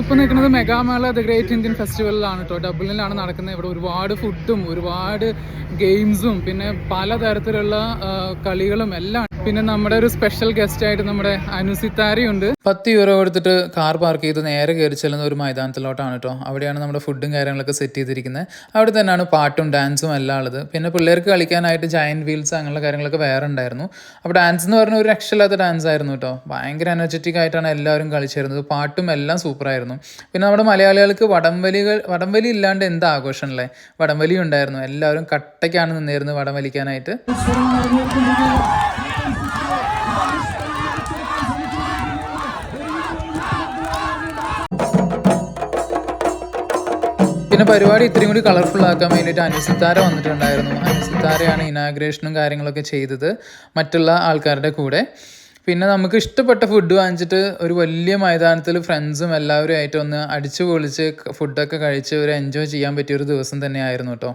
ഇപ്പൊ നിൽക്കുന്നത് മെഗാമേള ദ ഗ്രേറ്റ് ഇന്ത്യൻ ഫെസ്റ്റിവലിലാണ് കേട്ടോ ഡബ്ലിനിലാണ് നടക്കുന്നത്. ഇവിടെ ഒരുപാട് ഫുഡും ഒരുപാട് ഗെയിംസും പിന്നെ പലതരത്തിലുള്ള തരത്തിലുള്ള കളികളും എല്ലാം. പിന്നെ നമ്മുടെ ഒരു സ്പെഷ്യൽ ഗസ്റ്റ് ആയിട്ട് നമ്മുടെ അനുസിത്താരി ഉണ്ട്. പത്ത് യൂറോ കൊടുത്തിട്ട് കാർ പാർക്ക് ചെയ്ത് നേരെ കയറി ചെല്ലുന്ന ഒരു മൈതാനത്തിലോട്ടാണ് കേട്ടോ അവിടെയാണ് നമ്മുടെ ഫുഡും കാര്യങ്ങളൊക്കെ സെറ്റ് ചെയ്തിരിക്കുന്നത്. അവിടെ തന്നെയാണ് പാട്ടും ഡാൻസും എല്ലാം ഉള്ളത്. പിന്നെ പിള്ളേർക്ക് കളിക്കാനായിട്ട് ജയന്റ് വീൽസ് അങ്ങനെയുള്ള കാര്യങ്ങളൊക്കെ വേറെ ഉണ്ടായിരുന്നു. അപ്പോൾ ഡാൻസ് എന്ന് പറഞ്ഞ ഒരു രക്ഷയില്ലാത്ത ഡാൻസ് ആയിരുന്നു കേട്ടോ ഭയങ്കര എനർജറ്റിക് ആയിട്ടാണ് എല്ലാവരും കളിച്ചിരുന്നത്. പാട്ടും എല്ലാം സൂപ്പറായിരുന്നു പിന്നെ നമ്മുടെ മലയാളികൾക്ക് വടംവലികൾ വടംവലി ഇല്ലാണ്ട് എന്താ ആഘോഷമല്ലേ വടംവലി ഉണ്ടായിരുന്നു. എല്ലാവരും കട്ടയ്ക്കാണ് നിന്നിരുന്നത് വടം വലിക്കാനായിട്ട് പിന്നെ പരിപാടി ഇത്രയും കൂടി കളർഫുൾ ആക്കാൻ വേണ്ടിയിട്ട് അനുസിത്താര വന്നിട്ടുണ്ടായിരുന്നു. അനുസിത്താരയാണ് ഇനാഗ്രേഷനും കാര്യങ്ങളൊക്കെ ചെയ്തത് മറ്റുള്ള ആൾക്കാരുടെ കൂടെ. പിന്നെ നമുക്ക് ഇഷ്ടപ്പെട്ട ഫുഡ് വാങ്ങിച്ചിട്ട് ഒരു വലിയ മൈതാനത്തിൽ ഫ്രണ്ട്സും എല്ലാവരും ആയിട്ട് ഒന്ന് അടിച്ചു പൊളിച്ച് ഫുഡൊക്കെ കഴിച്ച് ഒരു എൻജോയ് ചെയ്യാൻ പറ്റിയ ഒരു ദിവസം തന്നെയായിരുന്നു കേട്ടോ